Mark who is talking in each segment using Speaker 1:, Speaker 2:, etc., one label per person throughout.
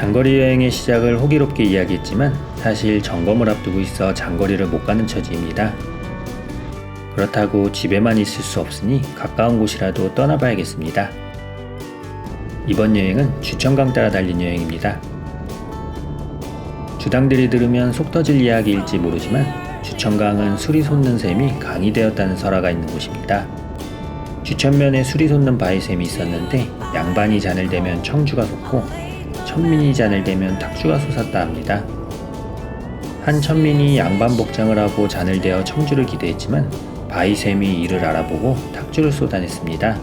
Speaker 1: 장거리 여행의 시작을 호기롭게 이야기했지만 사실 점검을 앞두고 있어 장거리를 못 가는 처지입니다. 그렇다고 집에만 있을 수 없으니 가까운 곳이라도 떠나봐야겠습니다. 이번 여행은 주천강 따라 달린 여행입니다. 주당들이 들으면 속 터질 이야기일지 모르지만 주천강은 술이 솟는 샘이 강이 되었다는 설화가 있는 곳입니다. 주천면에 술이 솟는 바위샘이 있었는데 양반이 잔을 대면 청주가 솟고 천민이 잔을 대면 탁주가 솟았다 합니다. 한 천민이 양반 복장을 하고 잔을 대어 청주를 기대했지만 바위샘이 이를 알아보고 탁주를 쏟아냈습니다.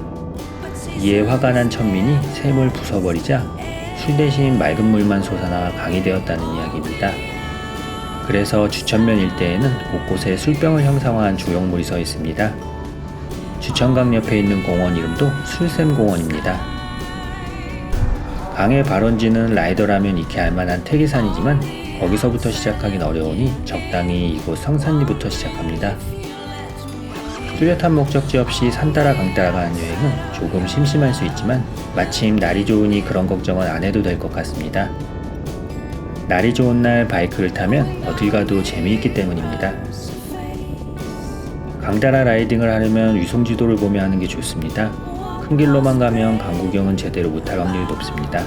Speaker 1: 이에 화가 난 천민이 샘을 부숴버리자 술 대신 맑은 물만 솟아나 강이 되었다는 이야기입니다. 그래서 주천면 일대에는 곳곳에 술병을 형상화한 조형물이 서 있습니다. 주천강 옆에 있는 공원 이름도 술샘공원입니다. 강의 발원지는 라이더라면 익히 알만한 태계산이지만 거기서부터 시작하긴 어려우니 적당히 이곳 성산리부터 시작합니다. 뚜렷한 목적지 없이 산 따라 강 따라 가는 여행은 조금 심심할 수 있지만 마침 날이 좋으니 그런 걱정은 안 해도 될 것 같습니다. 날이 좋은 날 바이크를 타면 어딜 가도 재미있기 때문입니다. 강 따라 라이딩을 하려면 위성 지도를 보며 하는 게 좋습니다. 큰 길로만 가면 강 구경은 제대로 못할 확률이 높습니다.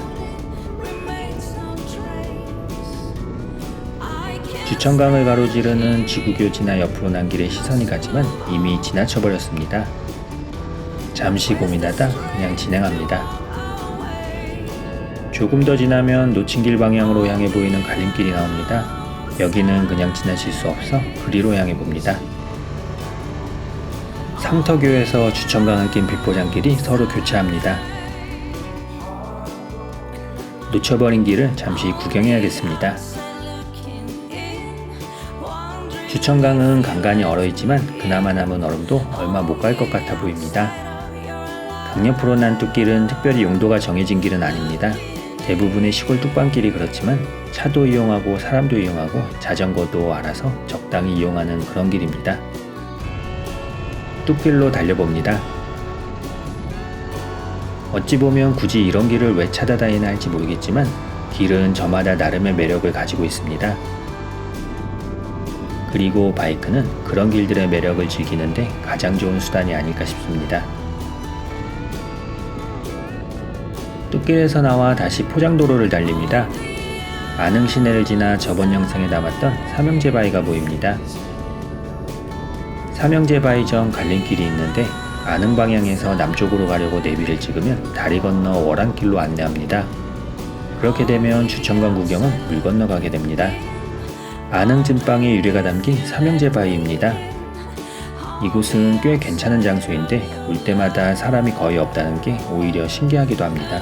Speaker 1: 주천강을 가로지르는 지구교지나 옆으로 난 길에 시선이 가지만 이미 지나쳐버렸습니다. 잠시 고민하다 그냥 진행합니다. 조금 더 지나면 놓친 길 방향으로 향해 보이는 갈림길이 나옵니다. 여기는 그냥 지나칠 수 없어 그리로 향해 봅니다. 상터교에서 주천강을 낀 빗포장길이 서로 교차합니다. 놓쳐버린 길을 잠시 구경해야겠습니다. 주천강은 간간히 얼어있지만 그나마 남은 얼음도 얼마 못 갈 것 같아 보입니다. 강옆으로 난 뚝길은 특별히 용도가 정해진 길은 아닙니다. 대부분의 시골 뚝방길이 그렇지만 차도 이용하고 사람도 이용하고 자전거도 알아서 적당히 이용하는 그런 길입니다. 뚝길로 달려봅니다. 어찌 보면 굳이 이런 길을 왜 찾아다니나 할지 모르겠지만 길은 저마다 나름의 매력을 가지고 있습니다. 그리고 바이크는 그런 길들의 매력을 즐기는데 가장 좋은 수단이 아닐까 싶습니다. 뚝길에서 나와 다시 포장도로를 달립니다. 안흥 시내를 지나 저번 영상에 담았던 삼형제 바위가 보입니다. 삼형제 바위 전 갈림길이 있는데 안흥 방향에서 남쪽으로 가려고 내비를 찍으면 다리 건너 월안길로 안내합니다. 그렇게 되면 주천강 구경은 물 건너 가게 됩니다. 안흥 진방의 유래가 담긴 삼형제 바위입니다. 이곳은 꽤 괜찮은 장소인데 올 때마다 사람이 거의 없다는 게 오히려 신기하기도 합니다.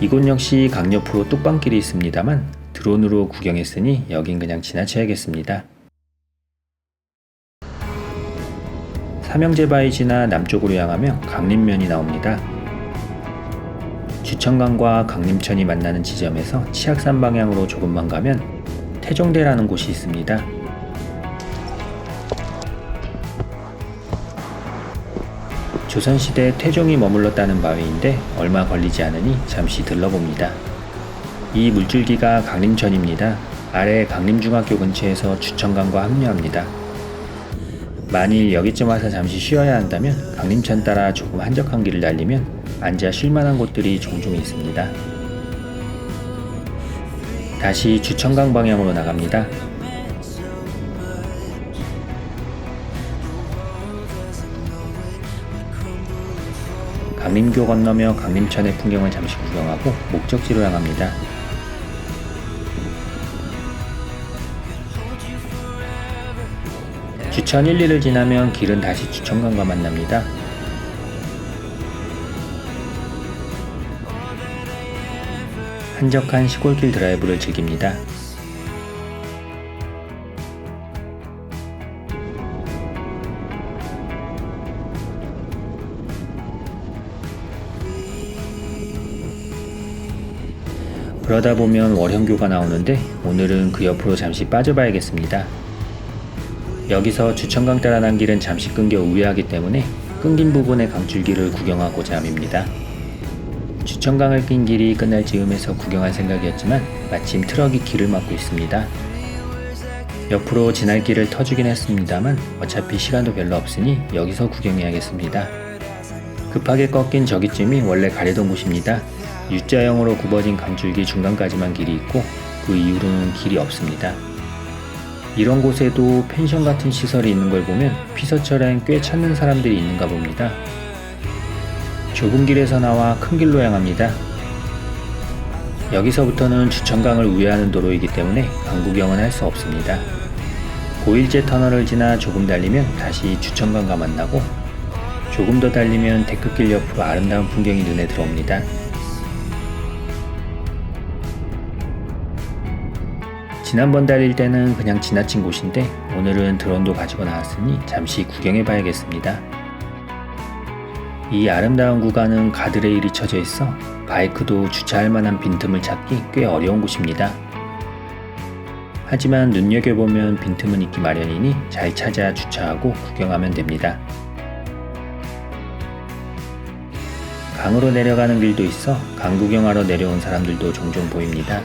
Speaker 1: 이곳 역시 강 옆으로 뚝방길이 있습니다만 드론으로 구경했으니 여긴 그냥 지나쳐야겠습니다. 삼형제 바위 지나 남쪽으로 향하며 강림면이 나옵니다. 주천강과 강림천이 만나는 지점에서 치악산 방향으로 조금만 가면 태종대라는 곳이 있습니다. 조선시대 태종이 머물렀다는 바위인데 얼마 걸리지 않으니 잠시 들러봅니다. 이 물줄기가 강림천입니다. 아래 강림중학교 근처에서 주천강과 합류합니다. 만일 여기쯤 와서 잠시 쉬어야 한다면 강림천 따라 조금 한적한 길을 달리면 앉아 쉴만한 곳들이 종종 있습니다. 다시 주천강 방향으로 나갑니다. 강림교 건너며 강림천의 풍경을 잠시 구경하고 목적지로 향합니다. 주천 1, 2를 지나면 길은 다시 주천강과 만납니다. 한적한 시골길 드라이브를 즐깁니다. 그러다 보면 월현교가 나오는데 오늘은 그 옆으로 잠시 빠져봐야겠습니다. 여기서 주천강 따라 난 길은 잠시 끊겨 우회하기 때문에 끊긴 부분의 강줄기를 구경하고자 함입니다. 주천강을 낀 길이 끝날 즈음에서 구경할 생각이었지만 마침 트럭이 길을 막고 있습니다. 옆으로 지날 길을 터주긴 했습니다만 어차피 시간도 별로 없으니 여기서 구경해야겠습니다. 급하게 꺾인 저기쯤이 원래 가려던 곳입니다. U자형으로 굽어진 강줄기 중간까지만 길이 있고 그 이후로는 길이 없습니다. 이런 곳에도 펜션 같은 시설이 있는 걸 보면 피서철엔 꽤 찾는 사람들이 있는가 봅니다. 좁은 길에서 나와 큰 길로 향합니다. 여기서부터는 주천강을 우회하는 도로이기 때문에 강구경은 할 수 없습니다. 고일제 터널을 지나 조금 달리면 다시 주천강과 만나고 조금 더 달리면 데크길 옆으로 아름다운 풍경이 눈에 들어옵니다. 지난번 달릴 때는 그냥 지나친 곳인데 오늘은 드론도 가지고 나왔으니 잠시 구경해 봐야겠습니다. 이 아름다운 구간은 가드레일이 쳐져 있어 바이크도 주차할 만한 빈틈을 찾기 꽤 어려운 곳입니다. 하지만 눈여겨보면 빈틈은 있기 마련이니 잘 찾아 주차하고 구경하면 됩니다. 강으로 내려가는 길도 있어 강 구경하러 내려온 사람들도 종종 보입니다.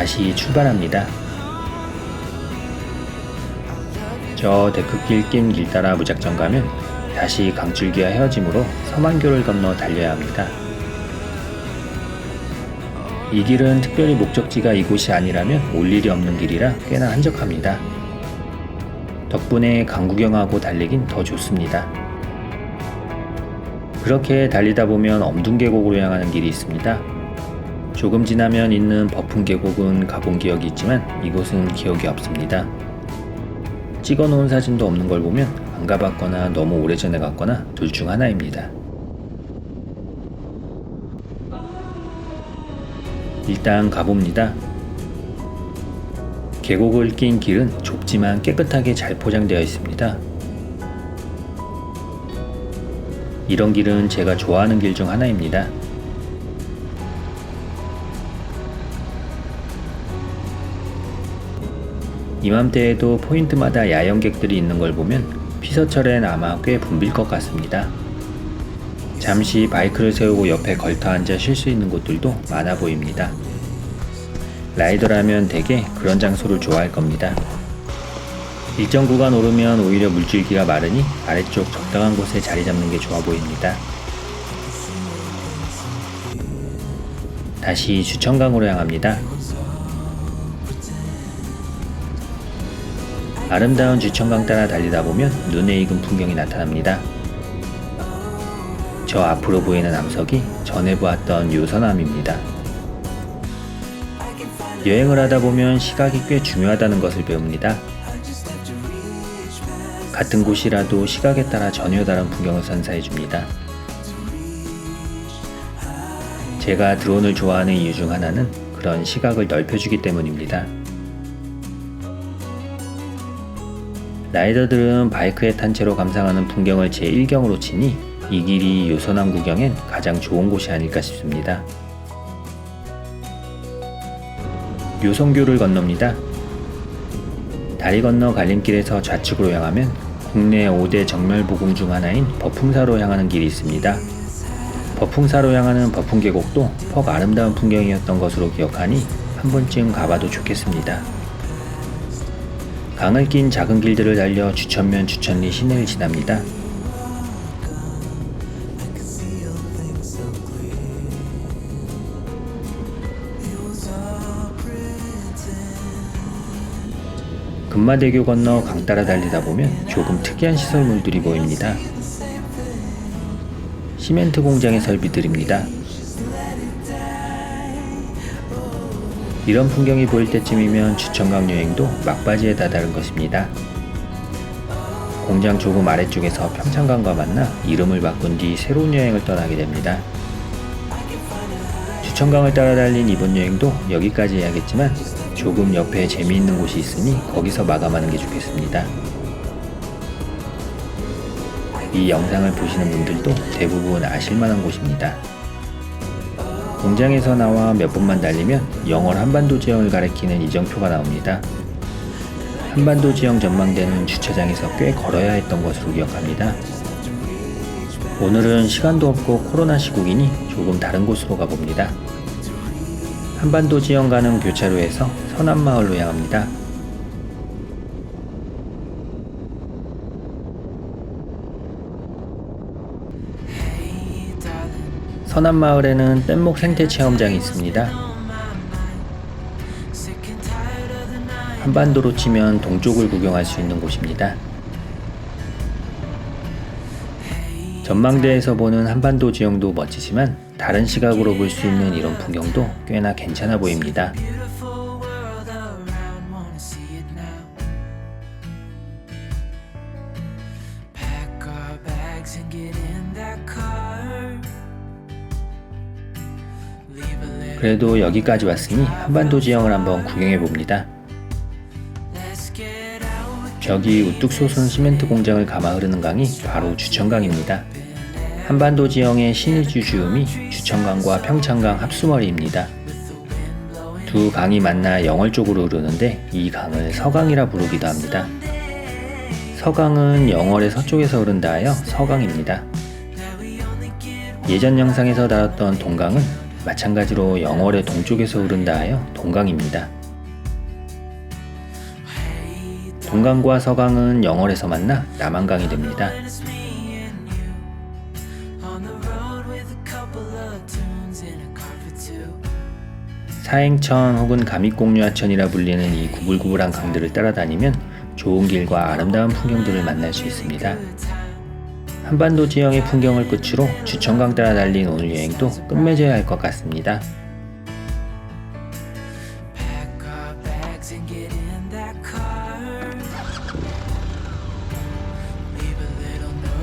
Speaker 1: 다시 출발합니다. 저 데크길 낀 길 따라 무작정 가면 다시 강줄기와 헤어짐으로 서만교를 건너 달려야 합니다. 이 길은 특별히 목적지가 이곳이 아니라면 올 일이 없는 길이라 꽤나 한적합니다. 덕분에 강구경하고 달리긴 더 좋습니다. 그렇게 달리다 보면 엄둔계곡으로 향하는 길이 있습니다. 조금 지나면 있는 버풍 계곡은 가본 기억이 있지만 이곳은 기억이 없습니다. 찍어 놓은 사진도 없는 걸 보면 안 가봤거나 너무 오래전에 갔거나 둘 중 하나입니다. 일단 가봅니다. 계곡을 낀 길은 좁지만 깨끗하게 잘 포장되어 있습니다. 이런 길은 제가 좋아하는 길 중 하나입니다. 이맘때에도 포인트마다 야영객들이 있는 걸 보면 피서철엔 아마 꽤 붐빌 것 같습니다. 잠시 바이크를 세우고 옆에 걸터 앉아 쉴 수 있는 곳들도 많아 보입니다. 라이더라면 대개 그런 장소를 좋아할 겁니다. 일정 구간 오르면 오히려 물줄기가 마르니 아래쪽 적당한 곳에 자리 잡는 게 좋아 보입니다. 다시 주천강으로 향합니다. 아름다운 주천강 따라 달리다 보면 눈에 익은 풍경이 나타납니다. 저 앞으로 보이는 암석이 전에 보았던 요선암입니다. 여행을 하다 보면 시각이 꽤 중요하다는 것을 배웁니다. 같은 곳이라도 시각에 따라 전혀 다른 풍경을 선사해 줍니다. 제가 드론을 좋아하는 이유 중 하나는 그런 시각을 넓혀주기 때문입니다. 라이더들은 바이크에 탄 채로 감상하는 풍경을 제1경으로 치니 이 길이 요선암 구경엔 가장 좋은 곳이 아닐까 싶습니다. 요성교를 건넙니다. 다리 건너 갈림길에서 좌측으로 향하면 국내 5대 정멸보궁 중 하나인 버풍사로 향하는 길이 있습니다. 버풍사로 향하는 버풍계곡도 퍽 아름다운 풍경이었던 것으로 기억하니 한 번쯤 가봐도 좋겠습니다. 강을 낀 작은 길들을 달려 주천면 주천리 시내를 지납니다. 금마대교 건너 강 따라 달리다 보면 조금 특이한 시설물들이 보입니다. 시멘트 공장의 설비들입니다. 이런 풍경이 보일 때쯤이면 주천강 여행도 막바지에 다다른 것입니다. 공장 조금 아래쪽에서 평창강과 만나 이름을 바꾼 뒤 새로운 여행을 떠나게 됩니다. 주천강을 따라 달린 이번 여행도 여기까지 해야겠지만 조금 옆에 재미있는 곳이 있으니 거기서 마감하는 게 좋겠습니다. 이 영상을 보시는 분들도 대부분 아실만한 곳입니다. 공장에서 나와 몇 분만 달리면 영월 한반도 지형을 가리키는 이정표가 나옵니다. 한반도 지형 전망대는 주차장에서 꽤 걸어야 했던 것으로 기억합니다. 오늘은 시간도 없고 코로나 시국이니 조금 다른 곳으로 가봅니다. 한반도 지형 가는 교차로에서 서남마을로 향합니다. 서남마을에는 뗏목 생태 체험장이 있습니다. 한반도로 치면 동쪽을 구경할 수 있는 곳입니다. 전망대에서 보는 한반도 지형도 멋지지만 다른 시각으로 볼 수 있는 이런 풍경도 꽤나 괜찮아 보입니다. 그래도 여기까지 왔으니 한반도 지형을 한번 구경해 봅니다. 저기 우뚝 솟은 시멘트 공장을 감아 흐르는 강이 바로 주천강입니다. 한반도 지형의 신의주 주음이 주천강과 평창강 합수머리입니다. 두 강이 만나 영월 쪽으로 흐르는데 이 강을 서강이라 부르기도 합니다. 서강은 영월의 서쪽에서 흐른다 하여 서강입니다. 예전 영상에서 다뤘던 동강은 마찬가지로 영월의 동쪽에서 흐른다 하여 동강입니다. 동강과 서강은 영월에서 만나 남한강이 됩니다. 사행천 혹은 감익공유하천이라 불리는 이 구불구불한 강들을 따라다니면 좋은 길과 아름다운 풍경들을 만날 수 있습니다. 한반도 지형의 풍경을 끝으로 주천강 따라 달린 오늘 여행도 끝맺어야 할 것 같습니다.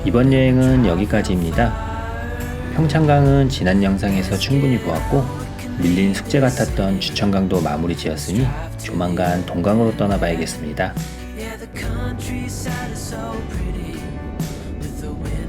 Speaker 1: 이번 여행은 여기까지입니다. 평창강은 지난 영상에서 충분히 보았고 밀린 숙제 같았던 주천강도 마무리 지었으니 조만간 동강으로 떠나봐야겠습니다.
Speaker 2: the wind.